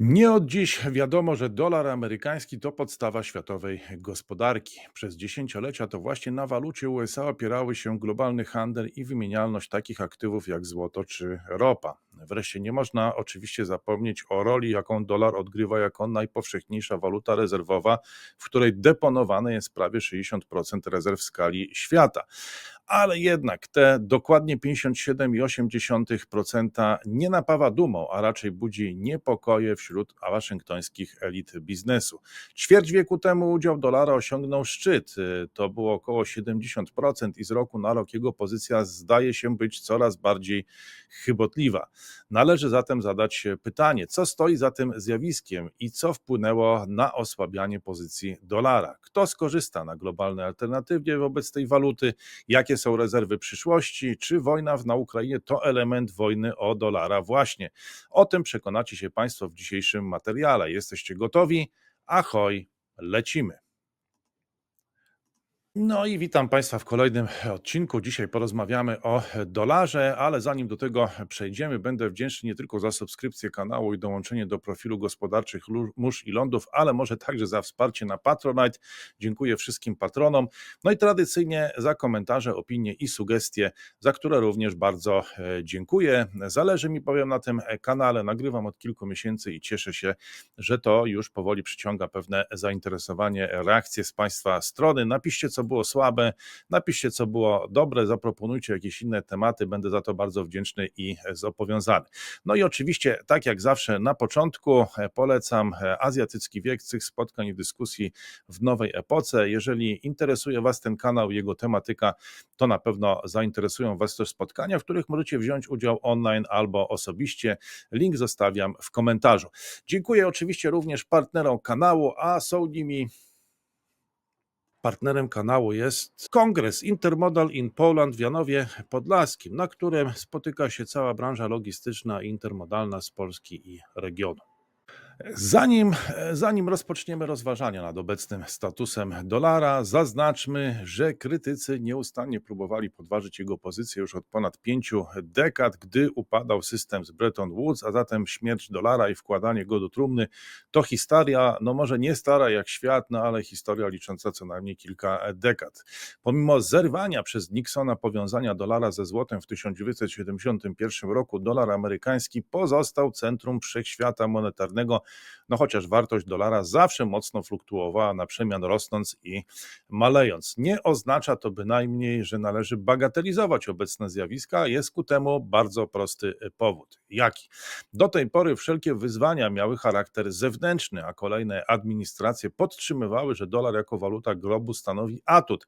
Nie od dziś wiadomo, że dolar amerykański to podstawa światowej gospodarki. Przez dziesięciolecia to właśnie na walucie USA opierały się globalny handel i wymienialność takich aktywów jak złoto czy ropa. Wreszcie nie można oczywiście zapomnieć o roli, jaką dolar odgrywa jako najpowszechniejsza waluta rezerwowa, w której deponowane jest prawie 60% rezerw w skali świata. Ale jednak te dokładnie 57,8% nie napawa dumą, a raczej budzi niepokoje wśród waszyngtońskich elit biznesu. Ćwierć wieku temu udział dolara osiągnął szczyt. To było około 70% i z roku na rok jego pozycja zdaje się być coraz bardziej chybotliwa. Należy zatem zadać pytanie, co stoi za tym zjawiskiem i co wpłynęło na osłabianie pozycji dolara. Kto skorzysta na globalnej alternatywie wobec tej waluty? Jakie są rezerwy przyszłości? Czy wojna na Ukrainie to element wojny o dolara? Właśnie o tym przekonacie się Państwo w dzisiejszym materiale. Jesteście gotowi? Ahoj, lecimy. No i witam Państwa w kolejnym odcinku. Dzisiaj porozmawiamy o dolarze, ale zanim do tego przejdziemy, będę wdzięczny nie tylko za subskrypcję kanału i dołączenie do profilu gospodarczych mórz i lądów, ale może także za wsparcie na Patronite. Dziękuję wszystkim patronom. No i tradycyjnie za komentarze, opinie i sugestie, za które również bardzo e, dziękuję. Zależy mi powiem na tym kanale, nagrywam od kilku miesięcy i cieszę się, że to już powoli przyciąga pewne zainteresowanie, reakcje z Państwa strony. Napiszcie, co było słabe, napiszcie, co było dobre, zaproponujcie jakieś inne tematy, będę za to bardzo wdzięczny i zobowiązany. No i oczywiście, tak jak zawsze na początku polecam Azjatycki Wiek, cykl spotkań i dyskusji w nowej epoce. Jeżeli interesuje Was ten kanał, jego tematyka, to na pewno zainteresują Was też spotkania, w których możecie wziąć udział online albo osobiście. Link zostawiam w komentarzu. Dziękuję oczywiście również partnerom kanału, a są nimi Partnerem kanału jest Kongres Intermodal in Poland w Janowie Podlaskim, na którym spotyka się cała branża logistyczna i intermodalna z Polski i regionu. Zanim, zanim rozpoczniemy rozważania nad obecnym statusem dolara, zaznaczmy, że krytycy nieustannie próbowali podważyć jego pozycję już od ponad pięciu dekad, gdy upadał system z Bretton Woods, a zatem śmierć dolara i wkładanie go do trumny to historia, no może nie stara jak świat, no ale historia licząca co najmniej kilka dekad. Pomimo zerwania przez Nixona powiązania dolara ze złotem w 1971 roku, dolar amerykański pozostał centrum wszechświata monetarnego no chociaż wartość dolara zawsze mocno fluktuowała na przemian rosnąc i malejąc. Nie oznacza to bynajmniej, że należy bagatelizować obecne zjawiska, jest ku temu bardzo prosty powód. Jaki? Do tej pory wszelkie wyzwania miały charakter zewnętrzny, a kolejne administracje podtrzymywały, że dolar jako waluta globu stanowi atut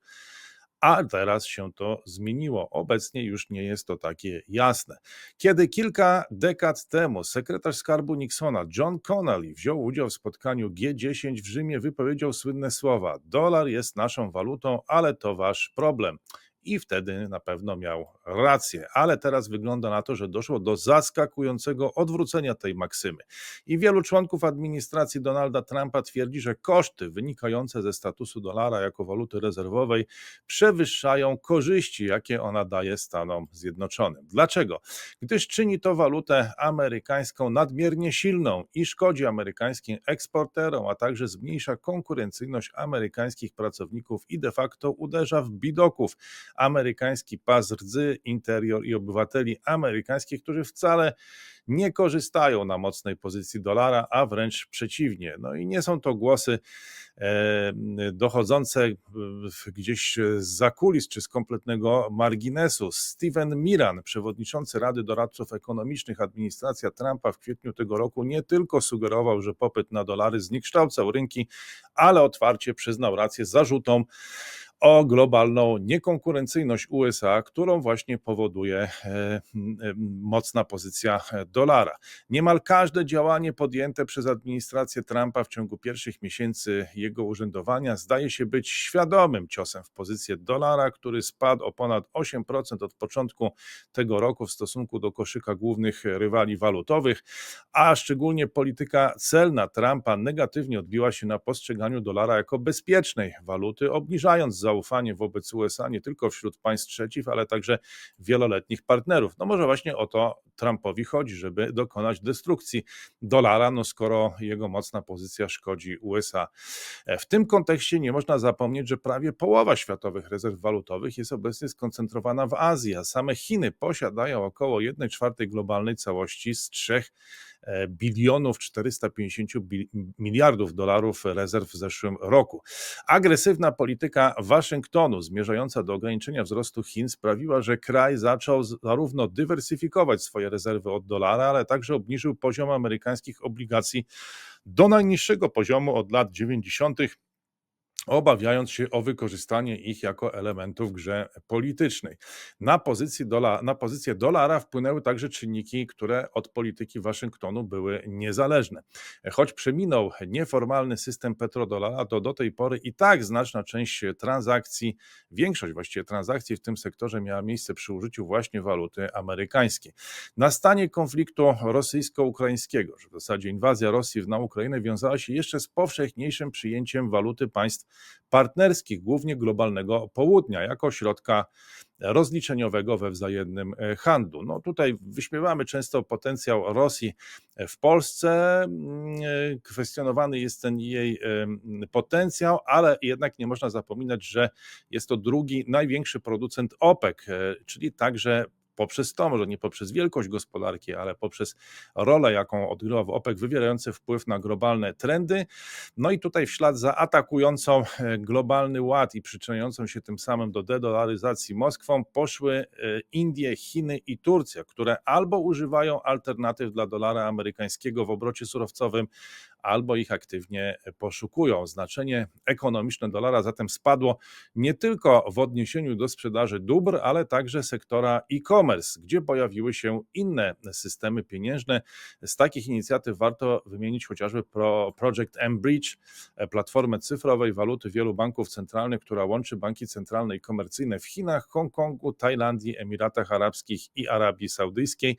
a teraz się to zmieniło. Obecnie już nie jest to takie jasne. Kiedy kilka dekad temu sekretarz skarbu Nixona John Connolly wziął udział w spotkaniu G10 w Rzymie, wypowiedział słynne słowa: Dolar jest naszą walutą, ale to wasz problem i wtedy na pewno miał rację. Ale teraz wygląda na to, że doszło do zaskakującego odwrócenia tej maksymy. I wielu członków administracji Donalda Trumpa twierdzi, że koszty wynikające ze statusu dolara jako waluty rezerwowej przewyższają korzyści, jakie ona daje Stanom Zjednoczonym. Dlaczego? Gdyż czyni to walutę amerykańską nadmiernie silną i szkodzi amerykańskim eksporterom, a także zmniejsza konkurencyjność amerykańskich pracowników i de facto uderza w bidoków amerykański pas rdzy, interior i obywateli amerykańskich, którzy wcale nie korzystają na mocnej pozycji dolara, a wręcz przeciwnie. No i nie są to głosy dochodzące gdzieś z zakulis czy z kompletnego marginesu. Steven Miran, przewodniczący Rady Doradców Ekonomicznych administracja Trumpa w kwietniu tego roku nie tylko sugerował, że popyt na dolary zniekształcał rynki, ale otwarcie przyznał rację zarzutom o globalną niekonkurencyjność USA, którą właśnie powoduje e, mocna pozycja dolara. Niemal każde działanie podjęte przez administrację Trumpa w ciągu pierwszych miesięcy jego urzędowania zdaje się być świadomym ciosem w pozycję dolara, który spadł o ponad 8% od początku tego roku w stosunku do koszyka głównych rywali walutowych, a szczególnie polityka celna Trumpa negatywnie odbiła się na postrzeganiu dolara jako bezpiecznej waluty, obniżając zaufanie wobec USA nie tylko wśród państw trzecich, ale także wieloletnich partnerów. No może właśnie o to Trumpowi chodzi, żeby dokonać destrukcji dolara, no skoro jego mocna pozycja szkodzi USA. W tym kontekście nie można zapomnieć, że prawie połowa światowych rezerw walutowych jest obecnie skoncentrowana w Azji, a same Chiny posiadają około 1 czwartej globalnej całości z 3 bilionów 450 miliardów dolarów rezerw w zeszłym roku. Agresywna polityka Waszyngtonu zmierzająca do ograniczenia wzrostu Chin sprawiła, że kraj zaczął zarówno dywersyfikować swoje rezerwy od dolara, ale także obniżył poziom amerykańskich obligacji do najniższego poziomu od lat 90 obawiając się o wykorzystanie ich jako elementu w grze politycznej. Na, pozycji dola, na pozycję dolara wpłynęły także czynniki, które od polityki Waszyngtonu były niezależne. Choć przeminął nieformalny system petrodolara, to do tej pory i tak znaczna część transakcji, większość właściwie transakcji w tym sektorze miała miejsce przy użyciu właśnie waluty amerykańskiej. Nastanie konfliktu rosyjsko-ukraińskiego, że w zasadzie inwazja Rosji na Ukrainę wiązała się jeszcze z powszechniejszym przyjęciem waluty państw partnerskich, głównie globalnego południa, jako środka rozliczeniowego we wzajemnym e, handlu. No tutaj wyśmiewamy często potencjał Rosji w Polsce, mm, e, kwestionowany jest ten jej potencjał, ale jednak nie można zapominać, że jest to drugi największy producent OPEC, e, czyli także poprzez to, może nie poprzez wielkość gospodarki, ale poprzez rolę, jaką odgrywa w OPEC, wywierający wpływ na globalne trendy. No i tutaj w ślad za atakującą e, globalny ład i przyczyniającą się tym samym do dedolaryzacji Moskwą poszły e, Indie, Chiny i Turcja, które albo używają alternatyw dla dolara amerykańskiego w obrocie surowcowym, albo ich aktywnie poszukują. Znaczenie ekonomiczne dolara zatem spadło nie tylko w odniesieniu do sprzedaży dóbr, ale także sektora e-commerce, gdzie pojawiły się inne systemy pieniężne. Z takich inicjatyw warto wymienić chociażby Project M-Bridge, platformę cyfrowej waluty wielu banków centralnych, która łączy banki centralne i komercyjne w Chinach, Hongkongu, Tajlandii, Emiratach Arabskich i Arabii Saudyjskiej,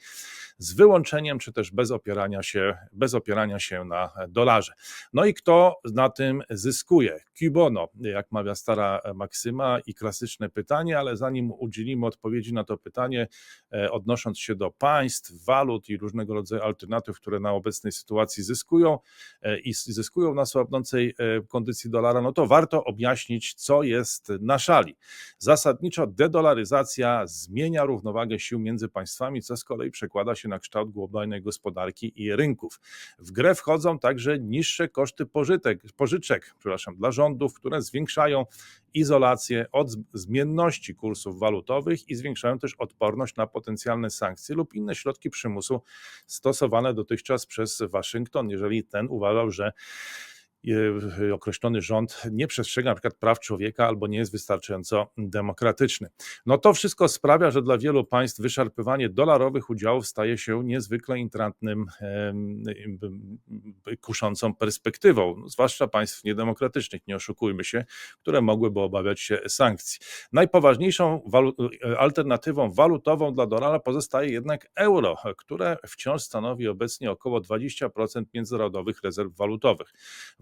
z wyłączeniem czy też bez opierania się, bez opierania się na dolarze. No i kto na tym zyskuje? Cubono, jak mawia stara Maksyma i klasyczne pytanie, ale zanim udzielimy odpowiedzi na to pytanie, e, odnosząc się do państw, walut i różnego rodzaju alternatyw, które na obecnej sytuacji zyskują e, i zyskują na słabnącej e, kondycji dolara, no to warto objaśnić, co jest na szali. Zasadniczo dedolaryzacja zmienia równowagę sił między państwami, co z kolei przekłada się na kształt globalnej gospodarki i rynków. W grę wchodzą także także niższe koszty pożytek, pożyczek przepraszam, dla rządów, które zwiększają izolację od zmienności kursów walutowych i zwiększają też odporność na potencjalne sankcje lub inne środki przymusu stosowane dotychczas przez Waszyngton, jeżeli ten uważał, że określony rząd nie przestrzega na przykład praw człowieka albo nie jest wystarczająco demokratyczny. No to wszystko sprawia, że dla wielu państw wyszarpywanie dolarowych udziałów staje się niezwykle intratnym, kuszącą perspektywą, no, zwłaszcza państw niedemokratycznych, nie oszukujmy się, które mogłyby obawiać się sankcji. Najpoważniejszą walu alternatywą walutową dla dolara pozostaje jednak euro, które wciąż stanowi obecnie około 20% międzynarodowych rezerw walutowych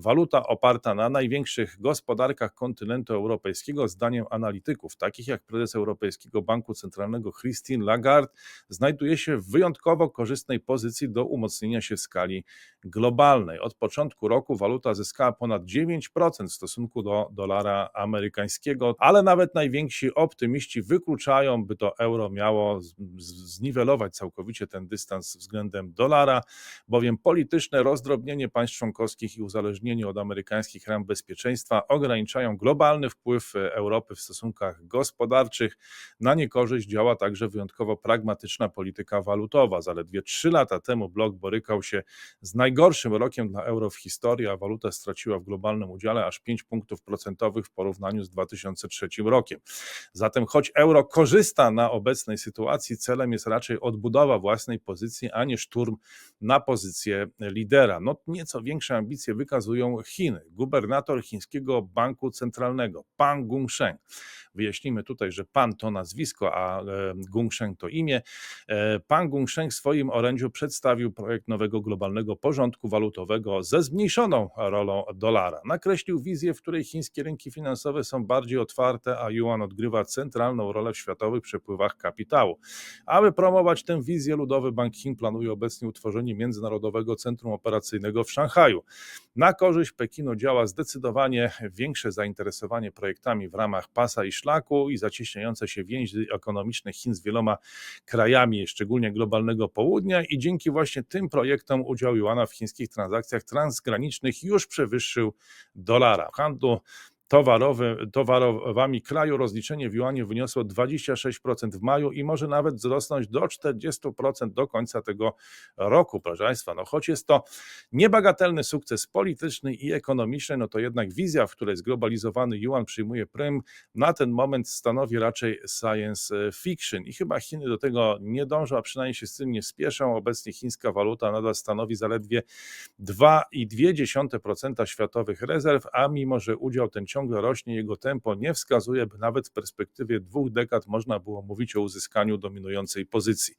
Waluta oparta na największych gospodarkach kontynentu europejskiego, zdaniem analityków, takich jak prezes Europejskiego Banku Centralnego Christine Lagarde, znajduje się w wyjątkowo korzystnej pozycji do umocnienia się w skali globalnej. Od początku roku waluta zyskała ponad 9% w stosunku do dolara amerykańskiego, ale nawet najwięksi optymiści wykluczają, by to euro miało zniwelować całkowicie ten dystans względem dolara, bowiem polityczne rozdrobnienie państw członkowskich i uzależnienie od amerykańskich ram bezpieczeństwa ograniczają globalny wpływ Europy w stosunkach gospodarczych. Na niekorzyść działa także wyjątkowo pragmatyczna polityka walutowa. Zaledwie trzy lata temu blok borykał się z najgorszym rokiem dla euro w historii, a waluta straciła w globalnym udziale aż 5 punktów procentowych w porównaniu z 2003 rokiem. Zatem choć euro korzysta na obecnej sytuacji, celem jest raczej odbudowa własnej pozycji, a nie szturm na pozycję lidera. No, nieco większe ambicje wykazują Chiny. Gubernator chińskiego banku centralnego, Pan Gungsheng. Wyjaśnimy tutaj, że pan to nazwisko, a e, Gungsheng to imię. E, pan Gungsheng w swoim orędziu przedstawił projekt nowego globalnego porządku walutowego ze zmniejszoną rolą dolara. Nakreślił wizję, w której chińskie rynki finansowe są bardziej otwarte, a yuan odgrywa centralną rolę w światowych przepływach kapitału. Aby promować tę wizję, Ludowy Bank Chin planuje obecnie utworzenie Międzynarodowego Centrum Operacyjnego w Szanghaju. Na korzyść Pekinu działa zdecydowanie większe zainteresowanie projektami w ramach pasa i szlaku i zacieśniające się więzi ekonomiczne Chin z wieloma krajami, szczególnie globalnego południa i dzięki właśnie tym projektom udział Juana w chińskich transakcjach transgranicznych już przewyższył dolara. W handlu towarowy, towarowami kraju rozliczenie w juanie wyniosło 26% w maju i może nawet wzrosnąć do 40% do końca tego roku, proszę Państwa. No, choć jest to niebagatelny sukces polityczny i ekonomiczny, no to jednak wizja, w której zglobalizowany yuan przyjmuje prym, na ten moment stanowi raczej science fiction i chyba Chiny do tego nie dążą, a przynajmniej się z tym nie spieszą. Obecnie chińska waluta nadal stanowi zaledwie 2,2% światowych rezerw, a mimo, że udział ten ciągle ciągle rośnie, jego tempo nie wskazuje, by nawet w perspektywie dwóch dekad można było mówić o uzyskaniu dominującej pozycji.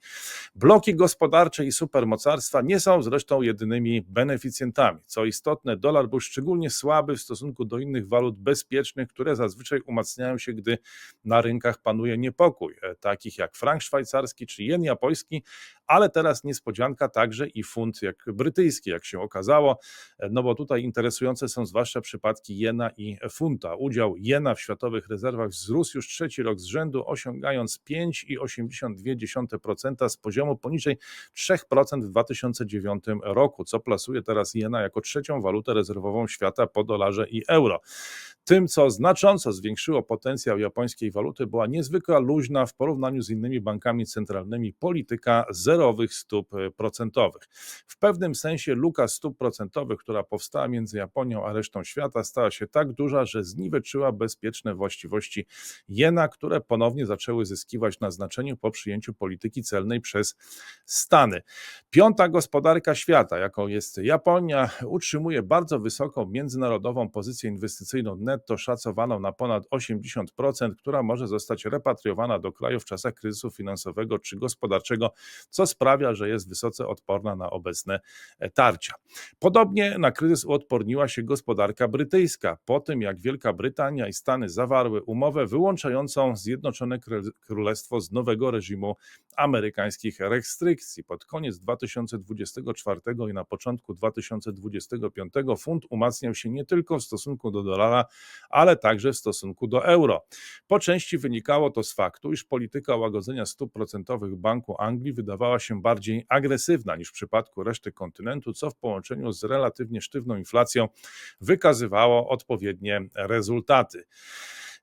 Bloki gospodarcze i supermocarstwa nie są zresztą jedynymi beneficjentami. Co istotne, dolar był szczególnie słaby w stosunku do innych walut bezpiecznych, które zazwyczaj umacniają się, gdy na rynkach panuje niepokój, e, takich jak frank szwajcarski czy jen japoński, ale teraz niespodzianka także i funt jak brytyjski, jak się okazało, e, no bo tutaj interesujące są zwłaszcza przypadki jena i funta. Udział jena w światowych rezerwach wzrósł już trzeci rok z rzędu, osiągając 5,82% z poziomu poniżej 3% w 2009 roku, co plasuje teraz jena jako trzecią walutę rezerwową świata po dolarze i euro. Tym, co znacząco zwiększyło potencjał japońskiej waluty, była niezwykła luźna w porównaniu z innymi bankami centralnymi polityka zerowych stóp e, procentowych. W pewnym sensie luka stóp procentowych, która powstała między Japonią a resztą świata, stała się tak duża, że zniweczyła bezpieczne właściwości jena, które ponownie zaczęły zyskiwać na znaczeniu po przyjęciu polityki celnej przez Stany. Piąta gospodarka świata, jaką jest Japonia, utrzymuje bardzo wysoką międzynarodową pozycję inwestycyjną netto szacowaną na ponad 80%, która może zostać repatriowana do kraju w czasach kryzysu finansowego czy gospodarczego, co sprawia, że jest wysoce odporna na obecne e, tarcia. Podobnie na kryzys uodporniła się gospodarka brytyjska po tym, jak Wielka Brytania i Stany zawarły umowę wyłączającą Zjednoczone Królestwo z nowego reżimu amerykańskich restrykcji. Pod koniec 2024 i na początku 2025 funt umacniał się nie tylko w stosunku do dolara, ale także w stosunku do euro. Po części wynikało to z faktu, iż polityka łagodzenia stóp procentowych Banku Anglii wydawała się bardziej agresywna niż w przypadku reszty kontynentu, co w połączeniu z relatywnie sztywną inflacją wykazywało odpowiednie rezultaty.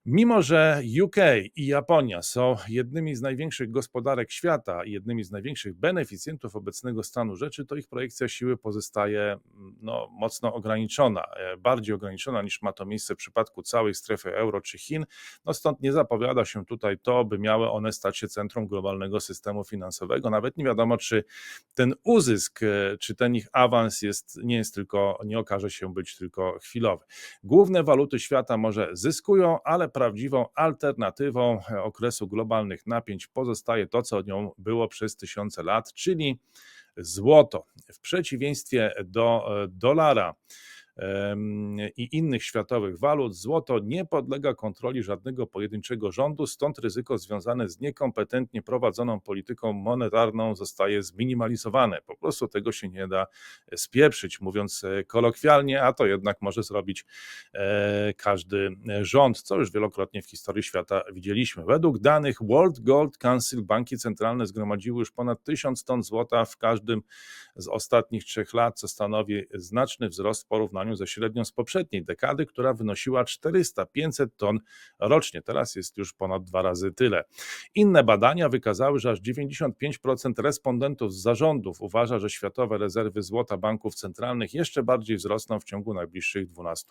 Mimo, że UK i Japonia są jednymi z największych gospodarek świata i jednymi z największych beneficjentów obecnego stanu rzeczy, to ich projekcja siły pozostaje no, mocno ograniczona, e, bardziej ograniczona niż ma to miejsce w przypadku całej strefy euro czy Chin. No stąd nie zapowiada się tutaj to, by miały one stać się centrum globalnego systemu finansowego. Nawet nie wiadomo, czy ten uzysk, e, czy ten ich awans jest, nie jest tylko, nie okaże się być tylko chwilowy. Główne waluty świata może zyskują, ale prawdziwą alternatywą okresu globalnych napięć pozostaje to, co nią było przez tysiące lat, czyli złoto. W przeciwieństwie do e, dolara, i innych światowych walut, złoto nie podlega kontroli żadnego pojedynczego rządu, stąd ryzyko związane z niekompetentnie prowadzoną polityką monetarną zostaje zminimalizowane. Po prostu tego się nie da spieprzyć, mówiąc e, kolokwialnie, a to jednak może zrobić e, każdy rząd, co już wielokrotnie w historii świata widzieliśmy. Według danych World Gold Council banki centralne zgromadziły już ponad 1000 ton złota w każdym z ostatnich trzech lat, co stanowi znaczny wzrost w porównaniu porównaniu ze średnią z poprzedniej dekady, która wynosiła 400-500 ton rocznie. Teraz jest już ponad dwa razy tyle. Inne badania wykazały, że aż 95% respondentów z zarządów uważa, że światowe rezerwy złota banków centralnych jeszcze bardziej wzrosną w ciągu najbliższych 12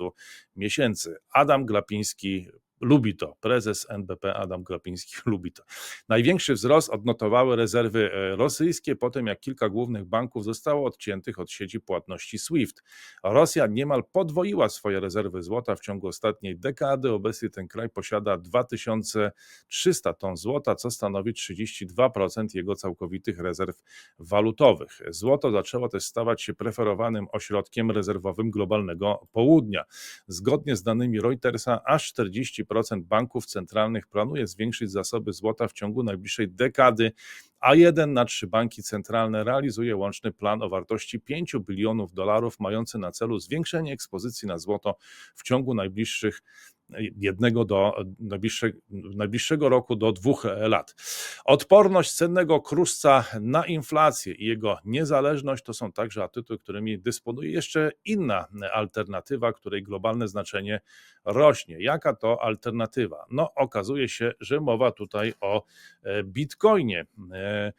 miesięcy. Adam Glapiński Lubi to. Prezes NBP Adam Glapiński lubi to. Największy wzrost odnotowały rezerwy e, rosyjskie po tym, jak kilka głównych banków zostało odciętych od sieci płatności SWIFT. Rosja niemal podwoiła swoje rezerwy złota w ciągu ostatniej dekady. Obecnie ten kraj posiada 2300 ton złota, co stanowi 32% jego całkowitych rezerw walutowych. Złoto zaczęło też stawać się preferowanym ośrodkiem rezerwowym globalnego południa. Zgodnie z danymi Reutersa, aż 40 40% banków centralnych planuje zwiększyć zasoby złota w ciągu najbliższej dekady, a jeden na trzy banki centralne realizuje łączny plan o wartości 5 bilionów dolarów, mający na celu zwiększenie ekspozycji na złoto w ciągu najbliższych jednego do najbliższego, najbliższego roku do dwóch lat. Odporność cennego kruszca na inflację i jego niezależność to są także atuty, którymi dysponuje jeszcze inna alternatywa, której globalne znaczenie rośnie. Jaka to alternatywa? No, okazuje się, że mowa tutaj o e, bitcoinie, e,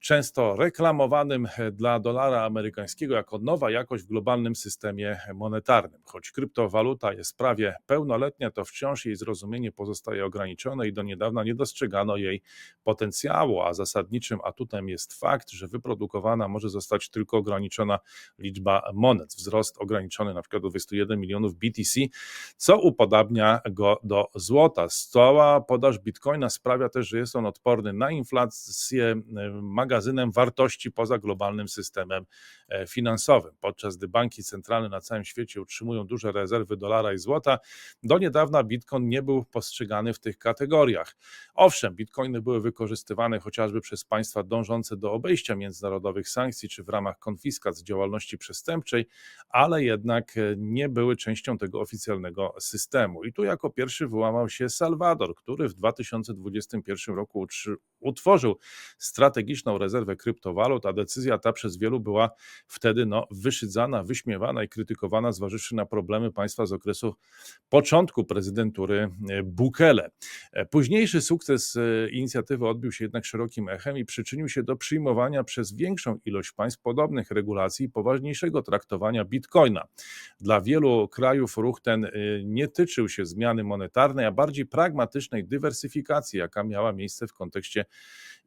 często reklamowanym dla dolara amerykańskiego jako nowa jakość w globalnym systemie monetarnym. Choć kryptowaluta jest prawie pełnoletnia, to wciąż jej zrozumienie pozostaje ograniczone i do niedawna nie dostrzegano jej potencjału, a zasadniczym atutem jest fakt, że wyprodukowana może zostać tylko ograniczona liczba monet. Wzrost ograniczony na przykład do 21 milionów BTC, co upodabnia go do złota. Stała podaż bitcoina sprawia też, że jest on odporny na inflację e, magazynem wartości poza globalnym systemem e, finansowym. Podczas gdy banki centralne na całym świecie utrzymują duże rezerwy dolara i złota, do niedawna bitcoin nie był postrzegany w tych kategoriach. Owszem, bitcoiny były wykorzystywane chociażby przez państwa dążące do obejścia międzynarodowych sankcji czy w ramach konfiskat z działalności przestępczej, ale jednak e, nie były częścią tego oficjalnego systemu. I tu jako pierwszy wyłamał się Salwador, który w 2021 roku utworzył strategiczną rezerwę kryptowalut, a decyzja ta przez wielu była wtedy no, wyszydzana, wyśmiewana i krytykowana, zważywszy na problemy państwa z okresu początku prezydentury e, Bukele. E, późniejszy sukces e, inicjatywy odbił się jednak szerokim echem i przyczynił się do przyjmowania przez większą ilość państw podobnych regulacji i poważniejszego traktowania bitcoina. Dla wielu krajów ruch ten nie tyczył się zmiany monetarnej, a bardziej pragmatycznej dywersyfikacji, jaka miała miejsce w kontekście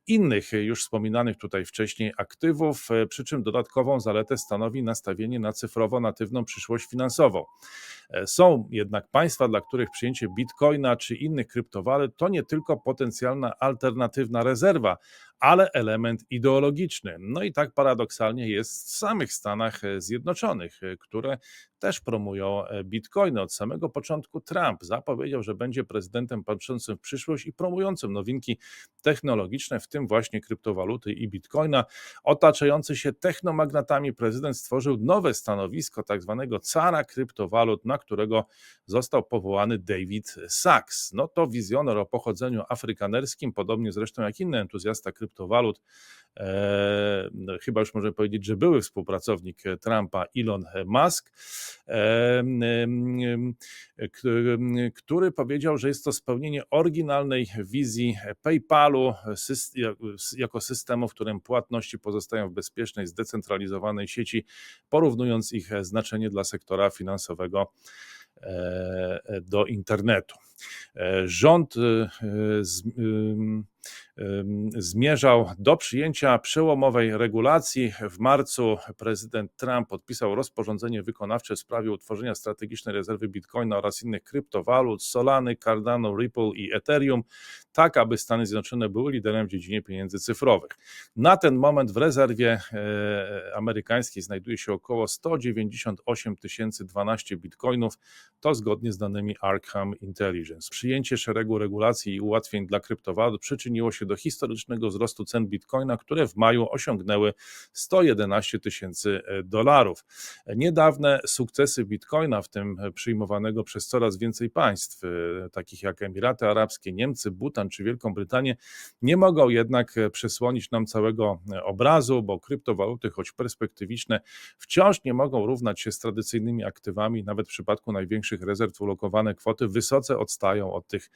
innych już wspominanych tutaj wcześniej aktywów, e, przy czym dodatkową zaletę stanowi nastawienie na cyfrowo-natywną przyszłość finansową. E, są jednak państwa, dla których przyjęcie bitcoina czy innych kryptowalut to nie tylko potencjalna alternatywna rezerwa, ale element ideologiczny. No i tak paradoksalnie jest w samych Stanach Zjednoczonych, które też promują bitcoiny. Od samego początku Trump zapowiedział, że będzie prezydentem patrzącym w przyszłość i promującym nowinki technologiczne, w tym właśnie kryptowaluty i bitcoina. Otaczający się technomagnatami prezydent stworzył nowe stanowisko tak zwanego cara kryptowalut, na którego został powołany David Sachs. No to wizjoner o pochodzeniu afrykanerskim, podobnie zresztą jak inny entuzjasta kryptowalut, kryptowalut. E, chyba już możemy powiedzieć, że były współpracownik Trumpa, Elon Musk, e, który powiedział, że jest to spełnienie oryginalnej wizji PayPalu jako systemu, w którym płatności pozostają w bezpiecznej, zdecentralizowanej sieci, porównując ich znaczenie dla sektora finansowego e, do internetu. Rząd zmierzał do przyjęcia przełomowej regulacji. W marcu prezydent Trump podpisał rozporządzenie wykonawcze w sprawie utworzenia strategicznej rezerwy bitcoina oraz innych kryptowalut, Solany, Cardano, Ripple i Ethereum, tak aby Stany Zjednoczone były liderem w dziedzinie pieniędzy cyfrowych. Na ten moment w rezerwie e, amerykańskiej znajduje się około 198 012 bitcoinów, to zgodnie z danymi Arkham Intelligence. Przyjęcie szeregu regulacji i ułatwień dla kryptowalut przyczyniło się do historycznego wzrostu cen bitcoina, które w maju osiągnęły 111 tysięcy e, dolarów. Niedawne sukcesy bitcoina, w tym przyjmowanego przez coraz więcej państw, e, takich jak Emiraty Arabskie, Niemcy, Butan czy Wielką Brytanię, nie mogą jednak e, przesłonić nam całego obrazu, bo kryptowaluty, choć perspektywiczne, wciąż nie mogą równać się z tradycyjnymi aktywami, nawet w przypadku największych rezerw ulokowane kwoty wysoce odstają od tych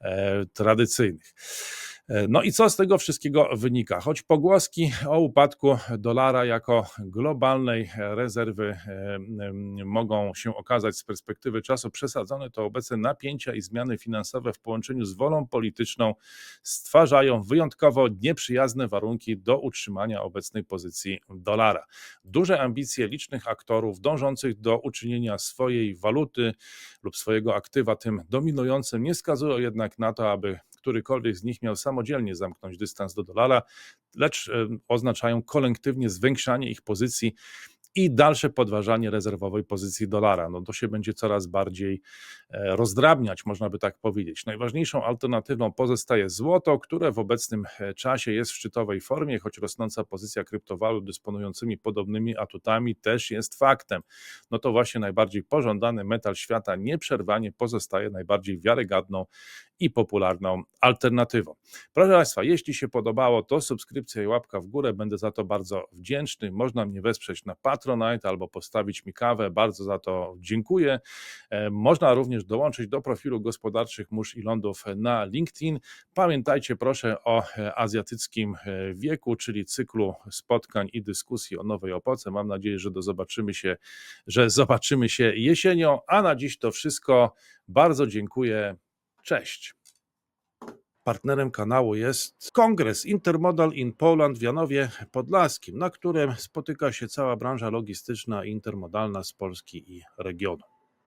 e, tradycyjnych. No i co z tego wszystkiego wynika? Choć pogłoski o upadku dolara jako globalnej rezerwy mogą się okazać z perspektywy czasu przesadzone, to obecne napięcia i zmiany finansowe w połączeniu z wolą polityczną stwarzają wyjątkowo nieprzyjazne warunki do utrzymania obecnej pozycji dolara. Duże ambicje licznych aktorów dążących do uczynienia swojej waluty lub swojego aktywa tym dominującym nie wskazują jednak na to, aby którykolwiek z nich miał samodzielnie zamknąć dystans do dolara, lecz oznaczają kolektywnie zwiększanie ich pozycji i dalsze podważanie rezerwowej pozycji dolara. No to się będzie coraz bardziej e, rozdrabniać, można by tak powiedzieć. Najważniejszą alternatywą pozostaje złoto, które w obecnym e, czasie jest w szczytowej formie, choć rosnąca pozycja kryptowalut dysponującymi podobnymi atutami też jest faktem. No to właśnie najbardziej pożądany metal świata nieprzerwanie pozostaje najbardziej wiarygodną i popularną alternatywą. Proszę Państwa, jeśli się podobało, to subskrypcja i łapka w górę, będę za to bardzo wdzięczny. Można mnie wesprzeć na Patronite albo postawić mi kawę, bardzo za to dziękuję. E, Można również dołączyć do profilu gospodarczych mórz i lądów na LinkedIn. Pamiętajcie proszę o e, azjatyckim e, wieku, czyli cyklu spotkań i dyskusji o nowej epoce. Mam nadzieję, że do zobaczymy się, że zobaczymy się jesienią, a na dziś to wszystko. Bardzo dziękuję. Cześć. Partnerem kanału jest Kongres Intermodal in Poland w Janowie Podlaskim, na którym spotyka się cała branża logistyczna i intermodalna z Polski i regionu.